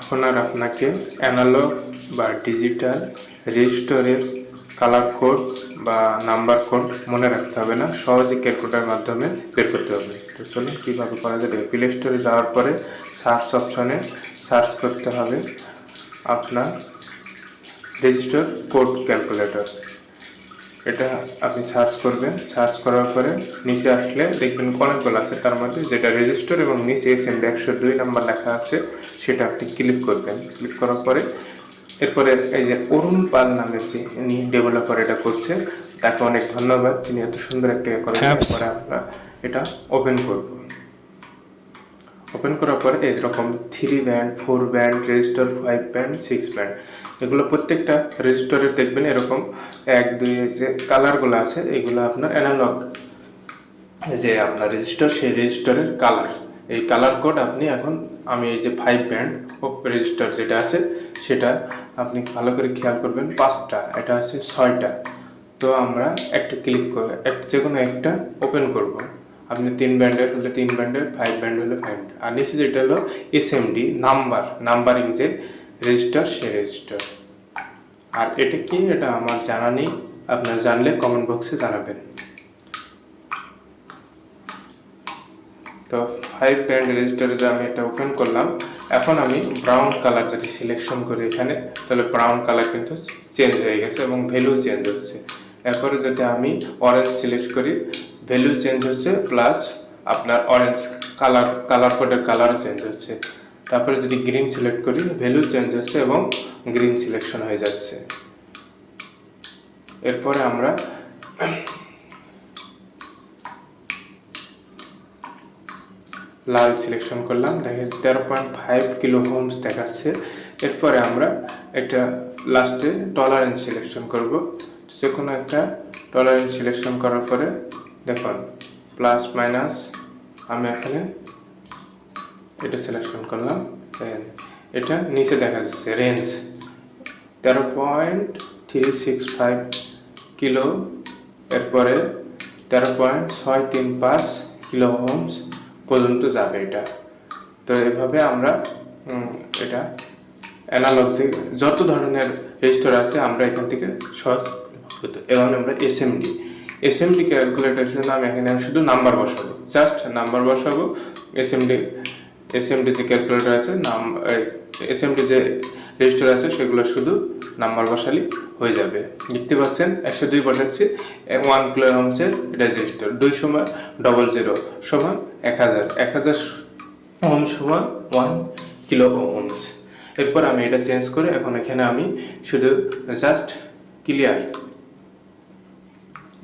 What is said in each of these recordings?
এখন আর আপনাকে অ্যানালগ বা ডিজিটাল রেজিস্টরের কালার কোড বা নাম্বার কোড মনে রাখতে হবে না। সহজে ক্যালকুলেটারের মাধ্যমে বের করতে হবে। তো চলুন কীভাবে করা যাবে প্লে স্টোরে যাওয়ার পরে সার্চ অপশনে সার্চ করতে হবে আপনার রেজিস্টার কোড ক্যালকুলেটর এটা আপনি সার্চ করবেন। সার্চ করার পরে নিচে আসলে দেখবেন অনেকগুলো আছে। তার মধ্যে যেটা রেজিস্টার এবং নিচে এস এম একশো দুই নাম্বার লেখা আছে সেটা আপনি ক্লিক করবেন। ক্লিক করার পরে এরপরে এই যে অরুণ পাল নামের যে ডেভেলপার এটা করছে তাকে অনেক ধন্যবাদ। তিনি এত সুন্দর একটা ইয়ে করেন. আমরা এটা ওপেন করব। ওপেন করার পরে এরকম three band four band resistor five band six band এগুলো প্রত্যেকটা রেজিস্টারে দেখবেন এরকম এক, দুই যে কালারগুলো আছে, এগুলো আপনার অ্যানালগ যে আপনার রেজিস্টার সেই রেজিস্টারের কালার এই কালার কোড আপনি এখন, আমি এই যে ফাইভ ব্যান্ড রেজিস্টার যেটা আছে, সেটা আপনি ভালো করে খেয়াল করবেন, পাঁচটা, এটা আছে ছয়টা। তো আমরা একটা ক্লিক করে, এক যে কোনো একটা ওপেন করব। আপনি তিন ব্যান্ডের হলে তিন ব্যান্ডের ফাইভ ব্যান্ড হলে ফাইভ আর নিচে যেটা হলো এসএমডি নাম্বার নাম্বারিং যে রেজিস্টার সে রেজিস্টার আর এটা কি? এটা আমার জানা নেই। আপনার জানলে কমেন্ট বক্সে জানাবেন। তো ফাইভ ব্যান্ড রেজিস্টারে যে আমি এটা ওপেন করলাম, এখন আমি ব্রাউন কালার যদি সিলেকশন করি এখানে, তাহলে ব্রাউন কালার কিন্তু চেঞ্জ হয়ে গেছে এবং ভ্যালু চেঞ্জ হচ্ছে। এরপরে যদি আমি অরেঞ্জ সিলেক্ট করি ভ্যালু চেঞ্জ হচ্ছে প্লাস আপনার অরেঞ্জ কালার কালার কোডের কালারও চেঞ্জ হচ্ছে। তারপরে যদি গ্রিন সিলেক্ট করি ভ্যালু চেঞ্জ হচ্ছে এবং গ্রিন সিলেকশন হয়ে যাচ্ছে। এরপরে আমরা লাল সিলেকশন করলাম। দেখেন, তেরো পয়েন্ট ফাইভ কিলো হোমস দেখাচ্ছে। এরপরে আমরা একটা লাস্টে টলারেন্স সিলেকশন করব। যে কোনো একটা টলারেন্স সিলেকশন করার পরে দেখুন প্লাস মাইনাস আমি এখানে এটা সিলেকশন করলাম এটা নিচে দেখা যাচ্ছে রেঞ্জ তেরো point three six five kilo এরপরে তেরো পয়েন্ট ছয় তিন পাঁচ কিলো হোমস পর্যন্ত যাবে এটা। তো এভাবে আমরা এটা অ্যানালগ যত ধরনের রেজিস্টার আছে, আমরা এখান থেকে সহজ এবং আমরা এসএমডি এসএমডি ক্যালকুলেটার জন্য আমি এখানে শুধু নাম্বার বসাবো জাস্ট নাম্বার বসাবো এসএমডি এসএমডি যে ক্যালকুলেটর আছে, নাম এসএমডি যে রেজিস্টার আছে, সেগুলো শুধু নাম্বার বসালি হয়ে যাবে। দেখতে পাচ্ছেন, একশো দুই বসাচ্ছি ওয়ান কিলো হোমসের এটা রেজিস্টার দুই সমান ডবল জিরো সমান এক হাজার এক হাজার ওম সমান ওয়ান কিলো ওমস এরপর আমি এটা চেঞ্জ করে এখন এখানে আমি শুধু জাস্ট ক্লিয়ার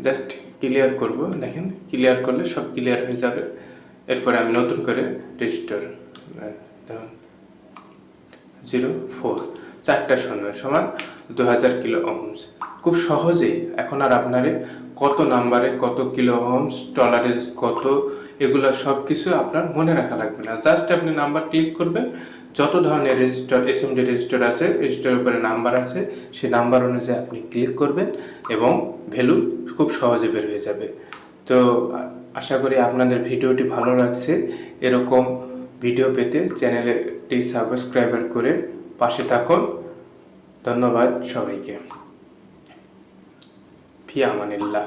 জাস্ট ক্লিয়ার করব, দেখেন ক্লিয়ার করলে সব ক্লিয়ার হয়ে যাবে। এরপরে আমি নতুন করে রেজিস্টার জিরো ফোর চারটা শূন্য সমান দু হাজার কিলো অহমস খুব সহজেই এখন আর আপনারে কত নাম্বারে কত কিলো অহমস টলারেন্স কত এগুলো সব কিছু আপনার মনে রাখা লাগবে না। জাস্ট আপনি নাম্বার ক্লিক করবেন। যত ধরনের রেজিস্টার এসএমডি রেজিস্টার আছে রেজিস্টারের উপরে নাম্বার আছে, সেই নাম্বার অনুযায়ী আপনি ক্লিক করবেন এবং ভ্যালু খুব সহজে বের হয়ে যাবে। তো আশা করি আপনাদের ভিডিওটি ভালো লাগছে। এরকম ভিডিও পেতে চ্যানেলটি সাবস্ক্রাইবার করে পাশে থাকুন। ধন্যবাদ সবাইকে। ফি আমানিল্লাহ